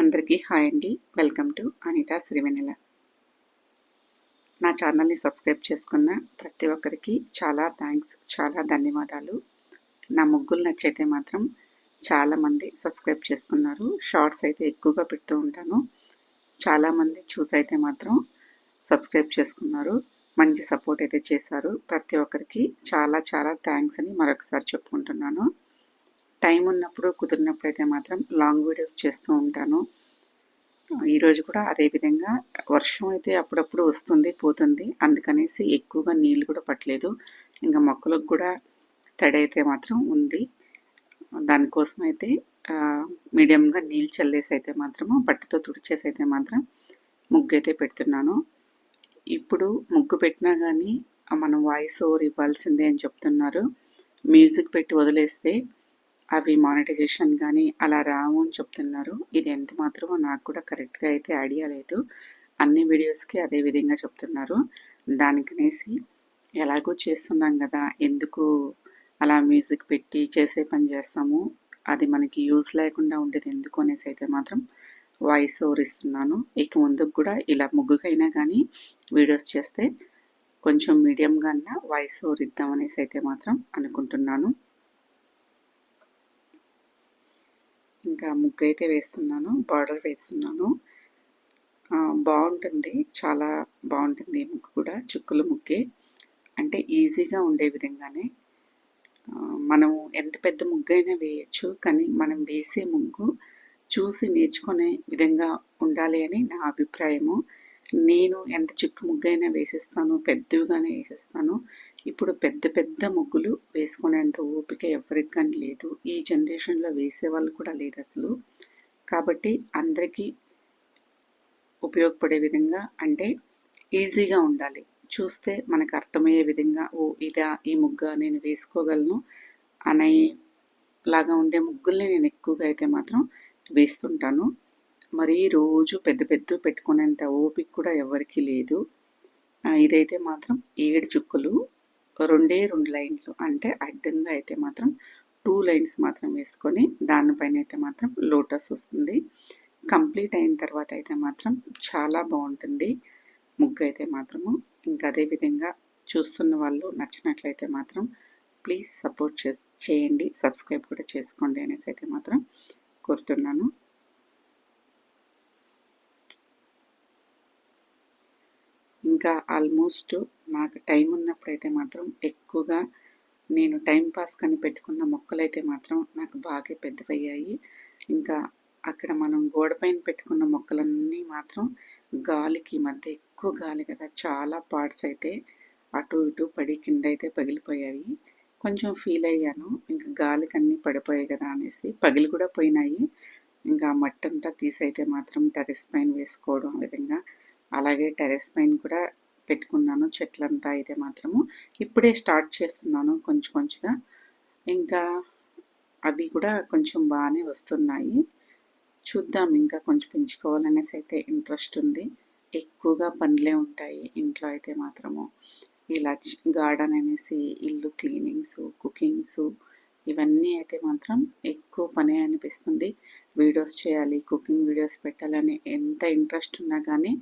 అందరికీ హాయ్ అండి. Welcome to Anitha శ్రీవెనెల నా ఛానల్ని సబ్స్క్రైబ్ చేసుకున్న ప్రతి ఒక్కరికి చాలా థ్యాంక్స్ చాలా ధన్యవాదాలు. నా ముగ్గులు నచ్చైతే మాత్రం చాలామంది సబ్స్క్రైబ్ చేసుకున్నారు. షార్ట్స్ అయితే ఎక్కువగా పెడుతూ ఉంటాను. చాలామంది చూసైతే మాత్రం సబ్స్క్రైబ్ చేసుకున్నారు. మంచి సపోర్ట్ అయితే చేశారు. ప్రతి ఒక్కరికి చాలా చాలా థ్యాంక్స్ అని మరొకసారి చెప్పుకుంటున్నాను. టైం ఉన్నప్పుడు కుదిరినప్పుడు అయితే మాత్రం లాంగ్ వీడియోస్ చేస్తూ ఉంటాను. ఈరోజు కూడా అదే విధంగా వర్షం అయితే అప్పుడప్పుడు వస్తుంది పోతుంది. అందుకనేసి ఎక్కువగా నీళ్ళు కూడా పట్టలేదు. ఇంకా మొక్కలకు కూడా తడి అయితే మాత్రం ఉంది. దానికోసం అయితే మీడియంగా నీళ్ళు చల్లేసి అయితే మాత్రము బట్టతో తుడిచేసి అయితే మాత్రం ముగ్గు అయితే పెడుతున్నాను. ఇప్పుడు ముగ్గు పెట్టినా కానీ మనం వాయిస్ ఓవర్ ఇవ్వాల్సిందే అని చెప్తున్నారు. మ్యూజిక్ పెట్టి వదిలేస్తే అవి మానిటైజేషన్ కానీ అలా రావు అని చెప్తున్నారు. ఇది ఎంత మాత్రమో నాకు కూడా కరెక్ట్గా అయితే ఐడియా లేదు. అన్ని వీడియోస్కి అదే విధంగా చెప్తున్నారు. దానికనేసి ఎలాగో చేస్తున్నాం కదా ఎందుకు అలా మ్యూజిక్ పెట్టి చేసే పని చేస్తాము? అది మనకి యూజ్ లేకుండా ఉండేది ఎందుకు అనేసి అయితే మాత్రం వాయిస్ ఓవర్ ఇస్తున్నాను. ఇక ముందుకు కూడా ఇలా ముగ్గుకైనా కానీ వీడియోస్ చేస్తే కొంచెం మీడియంగా వాయిస్ ఓవర్ ఇద్దామనేసి అయితే మాత్రం అనుకుంటున్నాను. ఇంకా ముగ్గు అయితే వేస్తున్నాను బార్డర్ వేస్తున్నాను. బాగుంటుంది చాలా బాగుంటుంది ముగ్గు కూడా చుక్కల ముగ్గే. అంటే ఈజీగా ఉండే విధంగానే. మనం ఎంత పెద్ద ముగ్గు అయినా వేయచ్చు కానీ మనం వేసే ముగ్గు చూసి నేర్చుకునే విధంగా ఉండాలి అని నా అభిప్రాయము. నేను ఎంత చిక్కు ముగ్గైనా వేసేస్తాను పెద్దవిగానే వేసేస్తాను. ఇప్పుడు పెద్ద పెద్ద ముగ్గులు వేసుకునేంత ఓపిక ఎవరికి కానీ లేదు. ఈ జనరేషన్లో వేసే వాళ్ళు కూడా లేదు అసలు. కాబట్టి అందరికీ ఉపయోగపడే విధంగా అంటే ఈజీగా ఉండాలి. చూస్తే మనకు అర్థమయ్యే విధంగా ఓ ఇదా ఈ ముగ్గ నేను వేసుకోగలను అనే లాగా ఉండే ముగ్గుల్ని నేను ఎక్కువగా అయితే మాత్రం వేస్తుంటాను. మరీ రోజు పెద్ద పెద్ద పెట్టుకునేంత ఓపిక కూడా ఎవరికీ లేదు. ఇదైతే మాత్రం ఏడు చుక్కలు రెండే రెండు లైన్లు అంటే అడ్డంగా అయితే మాత్రం టూ లైన్స్ మాత్రం వేసుకొని దానిపైన అయితే మాత్రం లోటస్ వస్తుంది. కంప్లీట్ అయిన తర్వాత అయితే మాత్రం చాలా బాగుంటుంది. ముగ్గు అయితే మాత్రము. ఇంకా అదే విధంగా చూస్తున్న వాళ్ళు నచ్చినట్లయితే మాత్రం ప్లీజ్ సపోర్ట్ చేయండి. సబ్స్క్రైబ్ కూడా చేసుకోండి అనేసి అయితే మాత్రం కోరుతున్నాను. ఇంకా ఆల్మోస్ట్ నాకు టైం ఉన్నప్పుడైతే మాత్రం ఎక్కువగా నేను టైం పాస్ కానీ పెట్టుకున్న మొక్కలైతే మాత్రం నాకు బాగా పెద్దవయ్యాయి. ఇంకా అక్కడ మనం గోడపైన పెట్టుకున్న మొక్కలన్నీ మాత్రం గాలికి మధ్య ఎక్కువ గాలి కదా చాలా పార్ట్స్ అయితే అటు ఇటు పడి కింద అయితే పగిలిపోయాయి. కొంచెం ఫీల్ అయ్యాను ఇంకా గాలికి అన్నీ పడిపోయాయి కదా అనేసి పగిలి కూడా పోయినాయి. ఇంకా మట్టంతా తీసైతే మాత్రం టెరెస్ పైన వేసుకోవడం విధంగా అలాగే టెరెస్ పైన కూడా పెట్టుకున్నాను చెట్లంతా అయితే మాత్రము. ఇప్పుడే స్టార్ట్ చేస్తున్నాను కొంచెం కొంచెంగా. ఇంకా అవి కూడా కొంచెం బాగానే వస్తున్నాయి. చూద్దాం ఇంకా కొంచెం పెంచుకోవాలనేసి అయితే ఇంట్రెస్ట్ ఉంది. ఎక్కువగా పనులే ఉంటాయి ఇంట్లో అయితే మాత్రము. ఇలా గార్డెన్ అనేసి ఇల్లు క్లీనింగ్స్ కుకింగ్స్ ఇవన్నీ అయితే మాత్రం ఎక్కువ పనే అనిపిస్తుంది. వీడియోస్ చేయాలి కుకింగ్ వీడియోస్ పెట్టాలని ఎంత ఇంట్రెస్ట్ ఉన్నా కానీ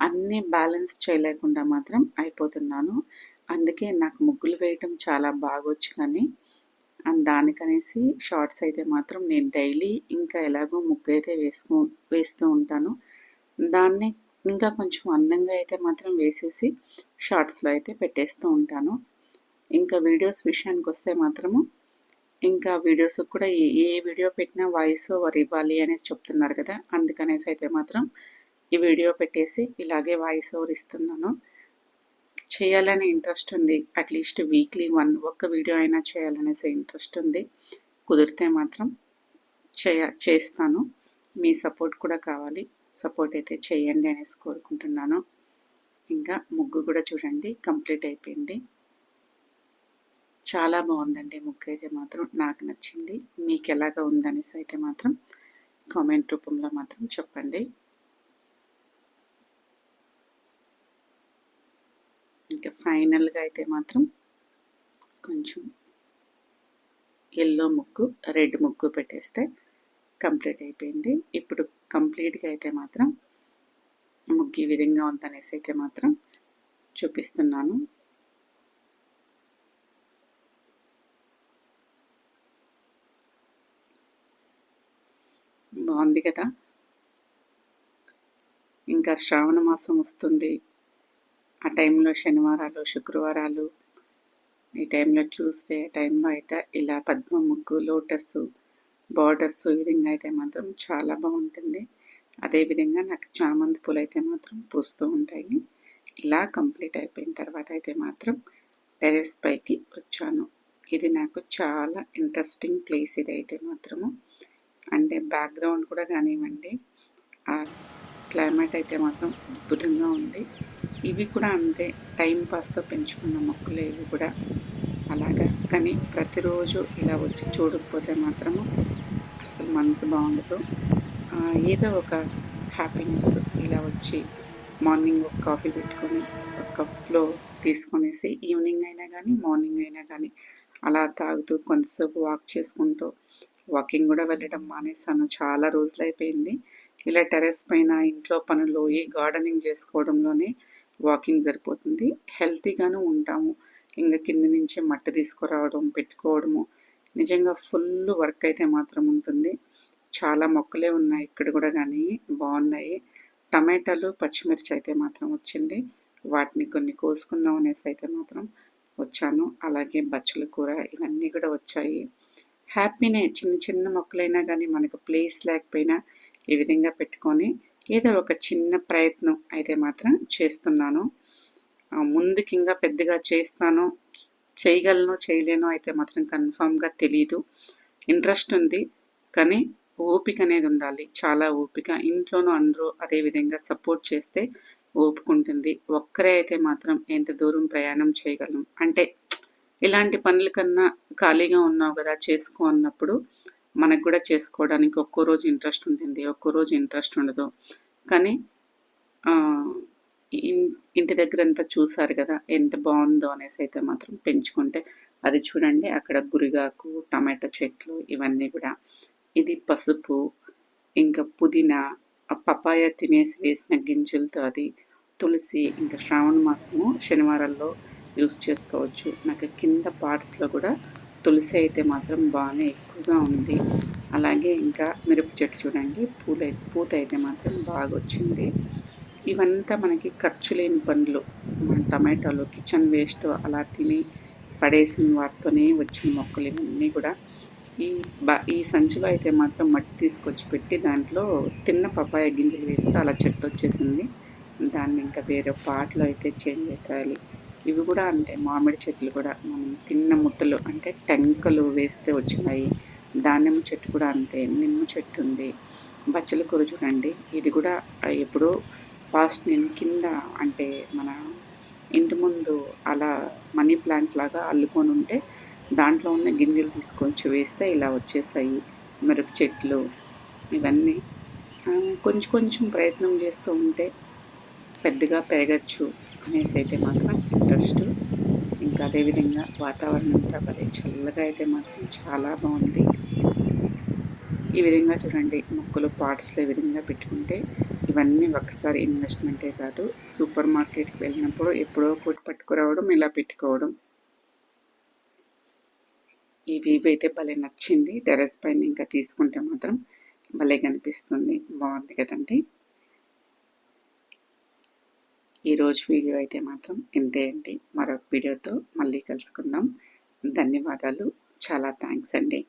అన్నీ బ్యాలెన్స్ చేయలేకుండా మాత్రం అయిపోతున్నాను. అందుకే నాకు ముగ్గులు వేయటం చాలా బాగొచ్చు కానీ దానికనేసి షార్ట్స్ అయితే మాత్రం నేను డైలీ ఇంకా ఎలాగో ముగ్గు అయితే వేసుకో వేస్తూ ఉంటాను. దాన్ని ఇంకా కొంచెం అందంగా అయితే మాత్రం వేసేసి షార్ట్స్లో అయితే పెట్టేస్తూ ఉంటాను. ఇంకా వీడియోస్ విషయానికి వస్తే మాత్రము ఇంకా వీడియోస్ కూడా ఏ వీడియో పెట్టినా వాయిస్ ఓవర్ ఇవ్వాలి అనేది చెప్తున్నారు కదా అందుకనేసి అయితే మాత్రం ఈ వీడియో పెట్టేసి ఇలాగే వాయిస్ ఓవర్ ఇస్తున్నాను. చేయాలనే ఇంట్రెస్ట్ ఉంది. అట్లీస్ట్ వీక్లీ వన్ ఒక్క వీడియో అయినా చేయాలనేసి ఇంట్రెస్ట్ ఉంది. కుదిరితే మాత్రం చేయ చేస్తాను. మీ సపోర్ట్ కూడా కావాలి. సపోర్ట్ అయితే చేయండి అనేసి కోరుకుంటున్నాను. ఇంకా ముగ్గు కూడా చూడండి. కంప్లీట్ అయిపోయింది. చాలా బాగుందండి ముగ్గు అయితే మాత్రం. నాకు నచ్చింది. మీకు ఎలాగ ఉందనేసి అయితే మాత్రం కామెంట్ రూపంలో మాత్రం చెప్పండి ఇంకా ఫైనల్గా అయితే మాత్రం కొంచెం ఎల్లో ముగ్గు రెడ్ ముగ్గు పెట్టేస్తే కంప్లీట్ అయిపోయింది. ఇప్పుడు కంప్లీట్గా అయితే మాత్రం ముగ్గు ఈ విధంగా ఉందనేసి అయితే మాత్రం చూపిస్తున్నాను. బాగుంది కదా? ఇంకా శ్రావణ మాసం వస్తుంది. ఆ టైంలో శనివారాలు శుక్రవారాలు ఈ టైంలో ట్యూస్డే టైంలో అయితే ఇలా పద్మ ముగ్గు లోటస్ బార్డర్స్ ఈ విధంగా అయితే మాత్రం చాలా బాగుంటుంది. అదేవిధంగా నాకు చామంతి పూలు అయితే మాత్రం పూస్తూ ఉంటాయి. ఇలా కంప్లీట్ అయిపోయిన తర్వాత అయితే మాత్రం టెరెస్ పైకి వచ్చాను. ఇది నాకు చాలా ఇంట్రెస్టింగ్ ప్లేస్ ఇది అయితే మాత్రము. అంటే బ్యాక్గ్రౌండ్ కూడా కానివ్వండి ఆ క్లైమేట్ అయితే మాత్రం అద్భుతంగా ఉంది. ఇవి కూడా అంతే. టైం పాస్తో పెంచుకున్న మొక్కలు ఇవి కూడా. అలాగా. కానీ ప్రతిరోజు ఇలా వచ్చి చూడకపోతే మాత్రము అసలు మనసు బాగుండదు. ఏదో ఒక హ్యాపీనెస్ ఇలా వచ్చి మార్నింగ్ ఒక కాఫీ పెట్టుకొని ఒక కప్లో తీసుకొనేసి ఈవినింగ్ అయినా కానీ మార్నింగ్ అయినా కానీ అలా తాగుతూ కొంతసేపు వాక్ చేసుకుంటూ వాకింగ్ కూడా వెళ్ళడం మానేసాను చాలా రోజులు అయిపోయింది ఇలా టెరెస్ పైన ఇంట్లో పనులు ఈ గార్డెనింగ్ చేసుకోవడంలోనే వాకింగ్ సరిపోతుంది. హెల్తీగాను ఉంటాము. ఇంకా కింద నుంచి మట్టి తీసుకురావడం పెట్టుకోవడము. నిజంగా ఫుల్ వర్క్ అయితే మాత్రం ఉంటుంది. చాలా మొక్కలే ఉన్నాయి. ఇక్కడ కూడా కానీ బాగున్నాయి టమాటాలు పచ్చిమిర్చి అయితే మాత్రం వచ్చింది. వాటిని కొన్ని కోసుకుందాం అనేసి అయితే మాత్రం వచ్చాను. అలాగే బచ్చల కూర ఇవన్నీ కూడా వచ్చాయి. హ్యాపీనే చిన్న చిన్న మొక్కలైనా కానీ మనకు ప్లేస్ లేకపోయినా ఈ విధంగా పెట్టుకొని ఏదో ఒక చిన్న ప్రయత్నం అయితే మాత్రం చేస్తున్నాను. ముందుకి ఇంకా పెద్దగా చేస్తాను చేయగలను చేయలేను అయితే మాత్రం కన్ఫామ్గా తెలీదు. ఇంట్రెస్ట్ ఉంది కానీ ఓపిక అనేది ఉండాలి. చాలా ఓపిక. ఇంట్లోనూ అందరూ అదే విధంగా సపోర్ట్ చేస్తే ఓపుకుంటుంది. ఒక్కరే అయితే మాత్రం ఎంత దూరం ప్రయాణం చేయగలం? అంటే ఇలాంటి పనుల కన్నా ఖాళీగా ఉన్నావు కదా చేసుకో అన్నప్పుడు మనకు కూడా చేసుకోవడానికి ఒక్కో రోజు ఇంట్రెస్ట్ ఉంటుంది ఒక్కో రోజు ఇంట్రెస్ట్ ఉండదు. కానీ ఇంటి దగ్గర అంతా చూసారు కదా ఎంత బాగుందో అనేసి అయితే మాత్రం పెంచుకుంటే అది చూడండి అక్కడ గురిగాకు టమాటా చెట్లు ఇవన్నీ కూడా. ఇది పసుపు ఇంకా పుదీనా పపాయ తినేసి వేసిన గింజలతో అది తులసి ఇంకా శ్రావణ మాసము శనివారాల్లో యూస్ చేసుకోవచ్చు. నాకు కింద పార్ట్స్లో కూడా తులసి అయితే మాత్రం బాగానే ఎక్కువగా ఉంది. అలాగే ఇంకా మిరప చెట్టు చూడండి. పూల పూత అయితే మాత్రం బాగా వచ్చింది ఇవంతా మనకి ఖర్చు లేని పండ్లు టమాటాలు కిచెన్ వేస్ట్ అలా తిని పడేసిన వాటితోనే వచ్చిన మొక్కలు ఇవన్నీ కూడా. ఈ బా ఈ సంచిలో అయితే మాత్రం మట్టి తీసుకొచ్చి పెట్టి దాంట్లో తిన్న పప్పాయ గింజలు వేస్తే అలా చెట్టు వచ్చేసింది. దాన్ని ఇంకా వేరే పాటలో అయితే చేంజ్ చేసేయాలి. ఇవి కూడా అంతే మామిడి చెట్లు కూడా మనం తిన్న ముట్టలు అంటే టెంకలు వేస్తే వచ్చినాయి. దానిమ్మ చెట్టు కూడా అంతే నిమ్మ చెట్టు ఉంది. బచ్చల కూర చూడండి ఇది కూడా ఎప్పుడో ఫాస్ట్ నేను కింద అంటే మన ఇంటి ముందు అలా మనీ ప్లాంట్ లాగా అల్లుకొని ఉంటే దాంట్లో ఉన్న గింజలు తీసుకొచ్చి వేస్తే ఇలా వచ్చేసాయి. మిరప చెట్లు ఇవన్నీ కొంచెం కొంచెం ప్రయత్నం చేస్తూ ఉంటే పెద్దగా పెరగచ్చు అనేసి అయితే మాత్రం ఇంట్రెస్ట్. ఇంకా అదేవిధంగా వాతావరణం కూడా భలే చల్లగా అయితే మాత్రం చాలా బాగుంది. ఈ విధంగా చూడండి మొక్కలు పార్ట్స్లో ఈ విధంగా పెట్టుకుంటే ఇవన్నీ ఒకసారి ఇన్వెస్ట్మెంటే కాదు. సూపర్ మార్కెట్కి వెళ్ళినప్పుడు ఎప్పుడో ఒకటి పట్టుకురావడం ఇలా పెట్టుకోవడం. ఈ వీవ్ అయితే భలే నచ్చింది. టెరెస్ పైన ఇంకా తీసుకుంటే మాత్రం భలే కనిపిస్తుంది బాగుంది కదండి. ఈరోజు వీడియో అయితే మాత్రం ఇంతే అండి. మరొక వీడియోతో మళ్ళీ కలుసుకుందాం. ధన్యవాదాలు. చాలా థ్యాంక్స్ అండి.